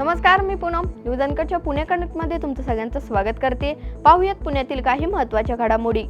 नमस्कार मी पूनम. न्यूज अनकटच्या पुणे कनेक्टमध्ये तुमचं सगळ्यांचं स्वागत करते. पाहूयात पुण्यातील काही महत्त्वाच्या घडामोडी.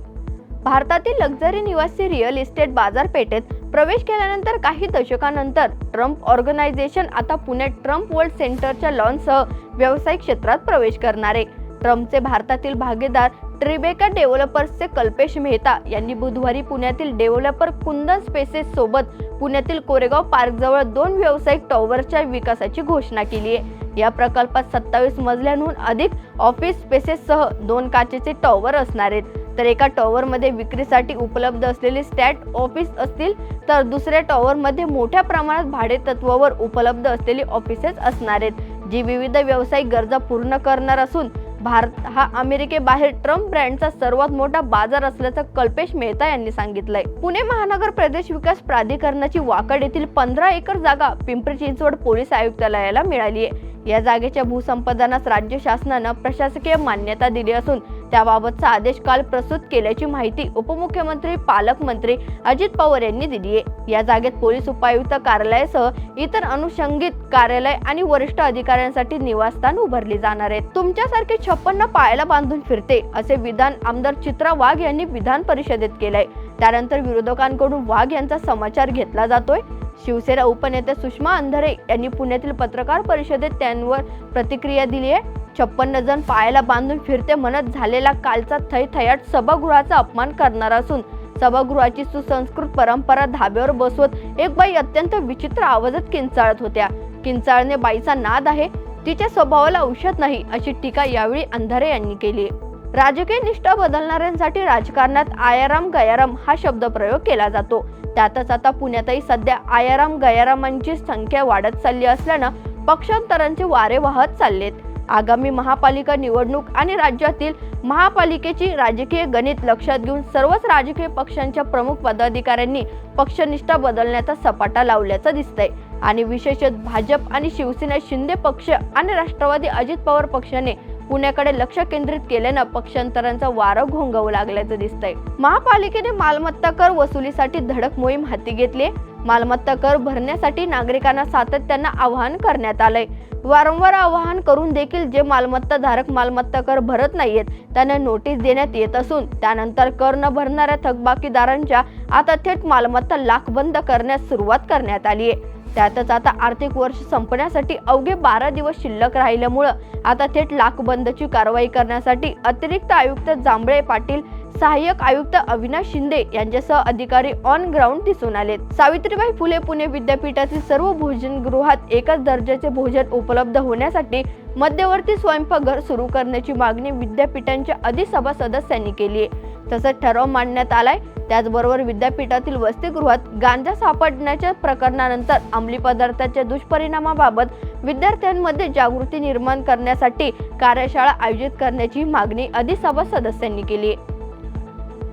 भारतातील लक्झरी निवासी रिअल इस्टेट बाजारपेठेत प्रवेश केल्यानंतर काही दशकानंतर ट्रम्प ऑर्गनायझेशन आता पुण्यात ट्रम्प वर्ल्ड सेंटरच्या लॉनसह व्यावसायिक क्षेत्रात प्रवेश करणारे ट्रम्पचे भारतातील भागीदार ट्रिबेका डेव्हलपर्सचे कल्पेश मेहता यांनी बुधवारी पुण्यातील डेव्हलपर कुंदन स्पेसेस सोबत पुण्यातील कोरेगाव पार्कजवळ दोन व्यावसायिक टॉवरच्या विकासाची घोषणा केली आहे. या प्रकल्पात सत्तावीस मजल्यांहून अधिक ऑफिस स्पेसेससह दोन काचेचे टॉवर असणार आहेत. तर एका टॉवरमध्ये विक्रीसाठी उपलब्ध असलेले स्टॅट ऑफिस असतील तर दुसऱ्या टॉवरमध्ये मोठ्या प्रमाणात भाडेतत्वावर उपलब्ध असलेली ऑफिसेस असणार आहेत. जी विविध व्यावसायिक गरजा पूर्ण करणार असून भारत हा अमेरिकेबाहेर ट्रम्प ब्रँडचा सर्वात मोठा बाजार असल्याचं कल्पेश मेहता यांनी सांगितलंय. पुणे महानगर प्रदेश विकास प्राधिकरणाची वाकड येथील पंधरा एकर जागा पिंपरी चिंचवड पोलीस आयुक्तालयाला मिळाली आहे या जागेच्या भूसंपादनास राज्य शासनानं प्रशासकीय मान्यता दिली असून त्याबाबतचा आदेश काल प्रस्तुत केल्याची माहिती उपमुख्यमंत्री पालकमंत्री अजित पवार यांनी दिली आहे. या जागेत पोलीस उपायुक्त कार्यालयासह इतर अनुषंगित कार्यालय आणि वरिष्ठ अधिकाऱ्यांसाठी निवासस्थान उभारली जाणार आहे. तुमच्यासारखे छप्पन्न पायाला बांधून फिरते असे विधान आमदार चित्रा वाघ यांनी विधान परिषदेत केलंय. त्यानंतर विरोधकांकडून वाघ यांचा समाचार घेतला जातोय. शिवसेना उपनेते सुषमा अंधारे यांनी पुण्यातील पत्रकार परिषदेत त्यांवर प्रतिक्रिया दिली आहे. छप्पन्न जण पायाला बांधून फिरते म्हणत झालेला कालचा थैथयाट सभागृहाचा अपमान करणार असून सभागृहाची सुसंस्कृत परंपरा धाब्यावर बसवत एक बाई अत्यंत विचित्र आवाजात किंचाळत होत्या. किंचाळणे बाईचा नाद आहे. तिच्या स्वभावाला औषध नाही अशी टीका यावेळी अंधारे यांनी केली राजकीय निष्ठा बदलणाऱ्यांसाठी राजकारणात आयाराम गयाराम हा शब्द प्रयोग केला जातो. त्यातच आता पुण्यातही सध्या आयाराम गयारामांची संख्या वाढत चालली असल्यानं पक्षांतरांचे वारे वाहत चाललेत. आगामी महापालिका निवडणूक आणि राज्यातील महापालिकेची राजकीय गणित लक्षात घेऊन सर्वच राजकीय पक्षांच्या प्रमुख पदाधिकाऱ्यांनी पक्षनिष्ठा बदलण्याचा सपाटा लावल्याचं दिसतंय. आणि विशेषत भाजप आणि शिवसेना शिंदे पक्ष आणि राष्ट्रवादी अजित पवार पक्षाने पुण्याकडे लक्ष केंद्रित केल्यानं पक्षांतरांचा वारं घोंगवू लागल्याचं दिसतंय. महापालिकेने मालमत्ता कर वसुलीसाठी धडक मोहीम हाती घेतली मालमत्ता कर भरण्यासाठी नागरिकांना सातत्यानं आवाहन करण्यात आलंय. वारंवार आवाहन करून देखील जे मालमत्ता धारक मालमत्ता कर भरत नाहीयेत त्यांना नोटीस देण्यात येत असून त्यानंतर कर न भरणाऱ्या थकबाकीदारांच्या आता थेट मालमत्ता लाखबंद करण्यास सुरुवात करण्यात आली आहे त्यातच आता आर्थिक वर्ष संपण्यासाठी अवघे बारा दिवस शिल्लक राहिल्यामुळं आता थेट लाखबंदची कारवाई करण्यासाठी अतिरिक्त आयुक्त जांभळे पाटील सहाय्यक आयुक्त अविनाश शिंदे यांच्यासह अधिकारी ऑन ग्राउंड दिसून आलेत. सावित्रीबाई फुले पुणे विद्यापीठातील सर्व भोजनगृहात एकाच दर्जाचे भोजन उपलब्ध होण्यासाठी मध्यवर्ती स्वयंपाकघर सुरू करण्याची मागणी विद्यापीठांच्या अधिसभा सदस्यांनी केली आहे. तसंच ठराव मांडण्यात आलाय. त्याचबरोबर विद्यापीठातील वसतिगृहात गांजा सापडण्याच्या प्रकरणानंतर अंमली पदार्थाच्या दुष्परिणामाबाबत विद्यार्थ्यांमध्ये जागृती निर्माण करण्यासाठी कार्यशाळा आयोजित करण्याची मागणी अधिसभा सदस्यांनी केली.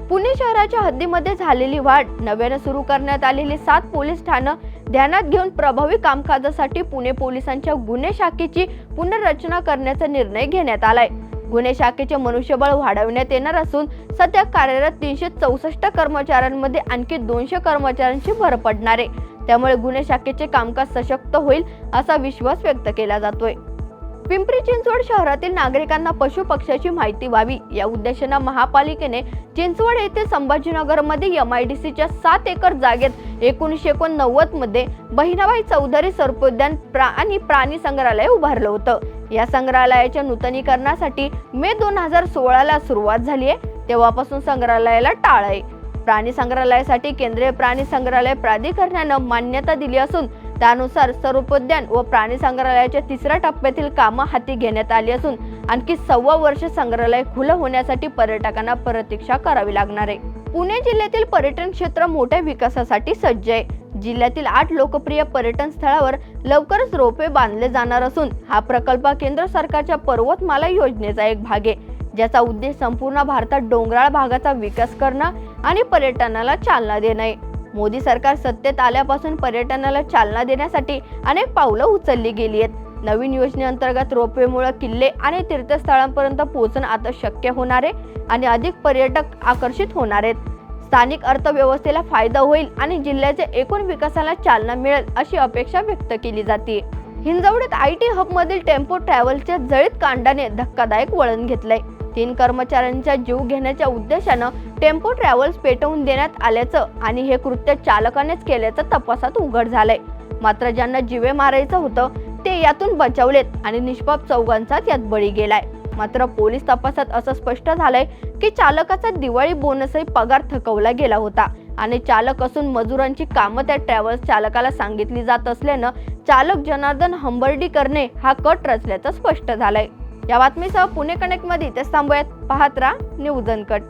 पुणे शहराच्या हद्दीमध्ये झालेली वाढ नव्यानं सुरू करण्यात आलेली सात पोलीस ठाणं ध्यानात घेऊन प्रभावी कामकाजासाठी पुणे पोलिसांच्या गुन्हे शाखेची पुनर्रचना करण्याचा निर्णय घेण्यात आलाय. गुन्हे शाखेचे मनुष्यबळ वाढवण्यात येणार असून सध्या कार्यरत तीनशे चौसष्ट कर्मचाऱ्यांमध्ये आणखी दोनशे कर्मचाऱ्यांची भर पडणार आहे. त्यामुळे गुन्हे शाखेचे कामकाज सशक्त होईल असा विश्वास व्यक्त केला जातोय. पिंपरी चिंचवड शहरातील नागरिकांना पशु पक्ष्याची माहिती व्हावी. या उद्देशानं महापालिकेने चिंचवड येथे संभाजीनगरमध्ये एम आय डी सीच्या सात एकर जागेत एकोणीसशे एकोणनव्वदमध्ये बहिणाबाई चौधरी सर्पोद्यान प्रा आणि प्राणी संग्रहालय उभारलं होतं. या संग्रहालयाच्या नूतनीकरणासाठी मे दोन हजार सोळाला सुरुवात झाली आहे. तेव्हापासून संग्रहालयाला टाळ आहे. प्राणी संग्रहालयासाठी केंद्रीय प्राणी संग्रहालय प्राधिकरणानं मान्यता दिली असून त्यानुसार सर्वोद्यान व प्राणी संग्रहालयाच्या तिसऱ्या टप्प्यातील कामं हाती घेण्यात आली असून आणखी सव्वा वर्ष संग्रहालय खुलं होण्यासाठी पर्यटकांना प्रतीक्षा करावी लागणार आहे. पुणे जिल्ह्यातील पर्यटन क्षेत्र मोठ्या विकासासाठी सज्ज आहे. जिल्ह्यातील आठ लोकप्रिय पर्यटन स्थळावर लवकरच रोपे बांधले जाणार असून हा प्रकल्प केंद्र सरकारच्या पर्वतमाला योजनेचा एक भाग आहे ज्याचा उद्देश संपूर्ण भारतात डोंगराळ भागाचा विकास करणं आणि पर्यटनाला चालना देणं आहे. मोदी सरकार सत्तेत आल्यापासून पर्यटनाला चालना देण्यासाठी अनेक पावलं उचलली गेली आहेत. नवीन योजनेअंतर्गत रोपवेमुळे किल्ले आणि तीर्थस्थळांपर्यंत पोहोचणं आता शक्य होणार आहे आणि अधिक पर्यटक आकर्षित होणार आहेत. स्थानिक अर्थव्यवस्थेला फायदा होईल आणि जिल्ह्याच्या एकूण विकासाला चालना मिळेल अशी अपेक्षा व्यक्त केली जाते. हिंजवडीत आय टी हबमधील टेम्पो ट्रॅव्हल्सच्या जळीत कांडाने धक्कादायक वळण घेतलंय. तीन कर्मचाऱ्यांचा जीव घेण्याच्या उद्देशानं टेम्पो ट्रॅव्हल्स पेटवून देण्यात आल्याचं आणि हे कृत्य चालकानेच केल्याचं तपासात उघड झालंय. मात्र ज्यांना जीवे मारायचं होतं ते यातून बचावलेत आणि निष्पाप चौघांचाच यात बळी गेलाय. मात्र पोलीस तपासात असं स्पष्ट झालंय की चालकाचा दिवाळी बोनसही पगार थकवला गेला होता. आणि चालक असून मजुरांची कामं त्या ट्रॅव्हल्स चालकाला सांगितली जात असल्यानं चालक जनार्दन हंबर्डी करणे हा कट रचल्याचं स्पष्ट झालंय. या बातमीसह पुणे कनेक्टमध्ये इथेच थांबूयात. पाहत राहा न्यूज अनकट